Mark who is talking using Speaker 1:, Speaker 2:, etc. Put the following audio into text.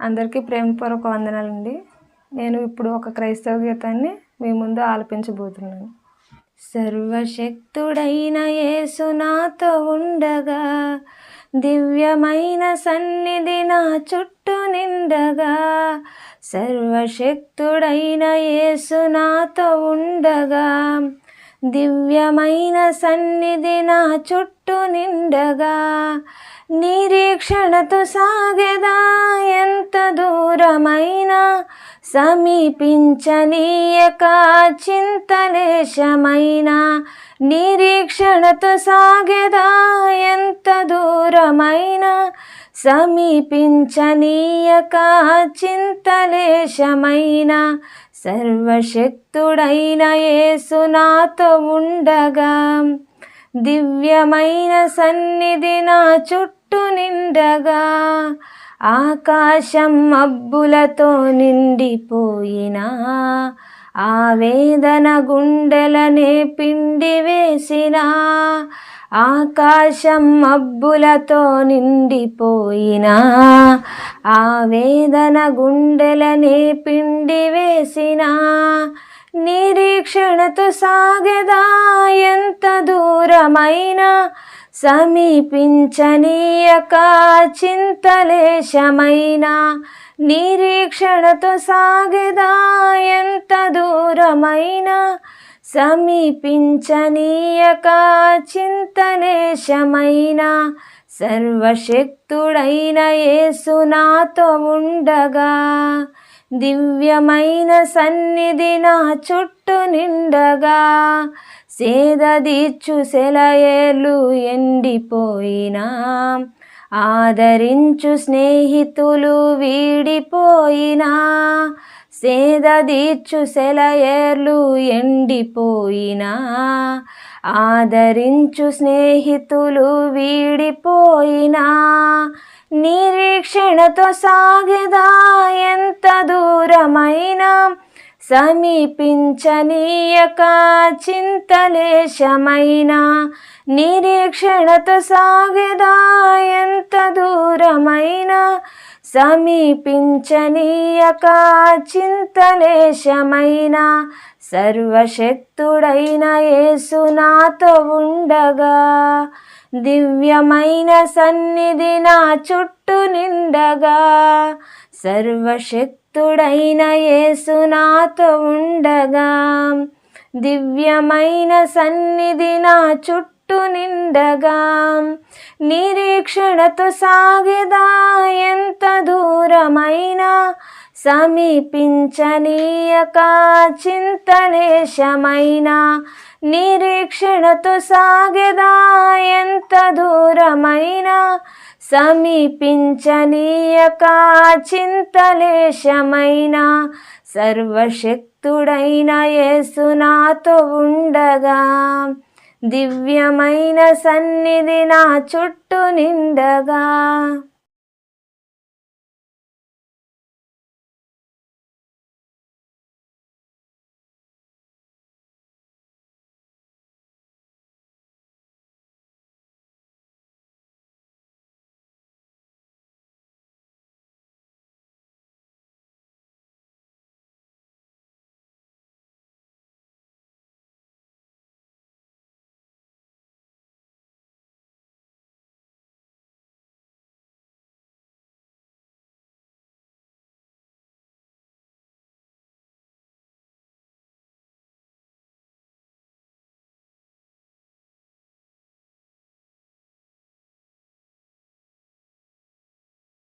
Speaker 1: అందరికీ ప్రేమపూర్వక వందనాలండి. నేను ఇప్పుడు ఒక క్రైస్తవ గీతాన్ని మీ ముందు ఆలపించబోతున్నాను. సర్వశక్తుడైన యేసు నాతో ఉండగా దివ్యమైన సన్నిధి నా చుట్టూ నిండగా సర్వశక్తుడైన యేసు నాతో ఉండగా దివ్యమైన సన్నిధి నా చుట్టూ నిండగా నిరీక్షణతో సాగెదా? ఎంత దూరమైనా సమీపించనీయక చింతలేశమైన నిరీక్షణతో సాగెదా? ఎంత దూరమైనా సమీపించనీయక చింతలేశమైన సర్వశక్తుడైన యేసు నాతో ఉండగా. దివ్యమైన సన్నిధి నా చుట్టూ నిండగా. ఆకాశం మబ్బులతో నిండిపోయినా. ఆవేదన గుండెలనే పిండి వేసినా. ఆకాశం మబ్బులతో నిండిపోయినా ఆవేదన గుండెలనే పిండి వేసినా నిరీక్షణతో సాగదా ఎంత దూరమైనా సమీపించనీయక చింతలేశమైన నిరీక్షణతో సాగదా ఎంత దూరమైనా సమీపించనీయక చింతలేశమైన సర్వశక్తుడైన యేసు నాతో ఉండగా. దివ్యమైన సన్నిధి నా చుట్టూ నిండగా. సేదదీర్చు సెలయేలు ఎండిపోయినా ఆదరించు స్నేహితులు వీడిపోయినా. సేదదీర్చు సెలయేర్లు ఎండిపోయినా ఆదరించు స్నేహితులు వీడిపోయినా. నిరీక్షణతో సాగెదా ఎంత దూరమైనా సమీపించనీయక చింతలేశమైన. నిరీక్షణతో సాగెదా ఎంత దూరమైనా సమీపించనీయక చింతలేశమైన సర్వశక్తుడైన యేసు నాతో ఉండగా. దివ్యమైన సన్నిధి నా చుట్టూ నిండగా. సర్వశక్తుడైన యేసు నాతో ఉండగా. దివ్యమైన సన్నిధి నా చుట్టూ నిండగా నిరీక్షణతో సాగెదా. ఎంత దూరమైనా సమీపించనీయక చింతలేశమైన. నిరీక్షణతో సాగెదా. ఎంత దూరమైనా సమీపించనీయక చింతలేశమైన. సర్వశక్తుడైన యేసు నాతో ఉండగా దివ్యమైన సన్నిధి నా చుట్టూ నిండగా.